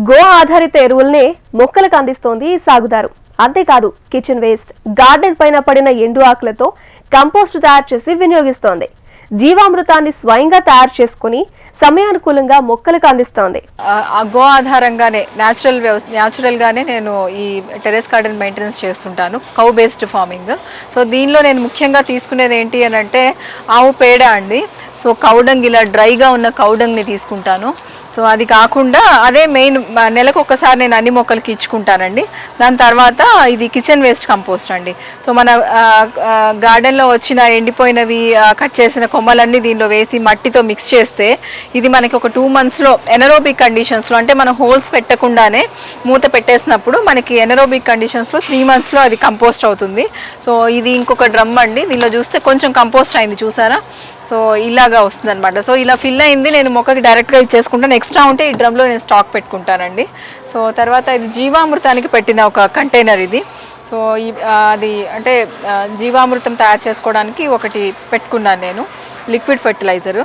Go ఆధారిత ఎరువుల్ని మొక్కలకు అందిస్తోంది ఈ సాగుదారు. అంతేకాదు కిచెన్ వేస్ట్ గార్డెన్ పైన పడిన ఎండు ఆకులతో కంపోస్ట్ తయారు చేసి వినియోగిస్తోంది. జీవామృతాన్ని స్వయంగా తయారు చేసుకుని సమయానుకూలంగా మొక్కలకు అందిస్తోంది. ఆ- గో ఆధారంగానే న్యాచురల్ వ్యవస్థ న్యాచురల్గానే నేను ఈ టెరెస్ గార్డెన్ మెయింటెనెన్స్ చేస్తుంటాను కౌ బేస్డ్ ఫార్మింగ్ సో దీనిలో నేను ముఖ్యంగా తీసుకునేది ఏంటి అని అంటే ఆవు పేడ అండి. సో కౌడంగ్ ఇలా డ్రైగా ఉన్న కౌడంగ్ని తీసుకుంటాను. సో అది కాకుండా అదే మెయిన్ నెలకు ఒకసారి నేను అన్ని మొక్కలకి ఇచ్చుకుంటానండి. దాని తర్వాత ఇది కిచెన్ వేస్ట్ కంపోస్ట్ అండి. సో మన గార్డెన్లో వచ్చిన ఎండిపోయినవి కట్ చేసిన కొమ్మలన్నీ దీనిలో వేసి మట్టితో మిక్స్ చేస్తే ఇది మనకి ఒక టూ మంత్స్లో ఎనరోబిక్ కండిషన్స్లో అంటే మనం హోల్స్ పెట్టకుండానే మూత పెట్టేసినప్పుడు మనకి ఎనరోబిక్ కండిషన్స్లో త్రీ మంత్స్లో అది కంపోస్ట్ అవుతుంది. సో ఇది ఇంకొక డ్రమ్ అండి. దీనిలో చూస్తే కొంచెం కంపోస్ట్ అయింది చూసారా? సో ఇలాగా వస్తుంది అనమాట సో ఇలా ఫిల్ అయింది నేను మొక్కకి డైరెక్ట్గా ఇచ్చేసుకుంటాను ఎక్స్ట్రా ఉంటే ఈ డ్రమ్లో నేను స్టాక్ పెట్టుకుంటానండి. సో తర్వాత ఇది జీవామృతానికి పెట్టిన ఒక కంటైనర్ ఇది. సో ఈ అది అంటే జీవామృతం తయారు చేసుకోవడానికి ఒకటి పెట్టుకున్నాను నేను లిక్విడ్ ఫెర్టిలైజరు.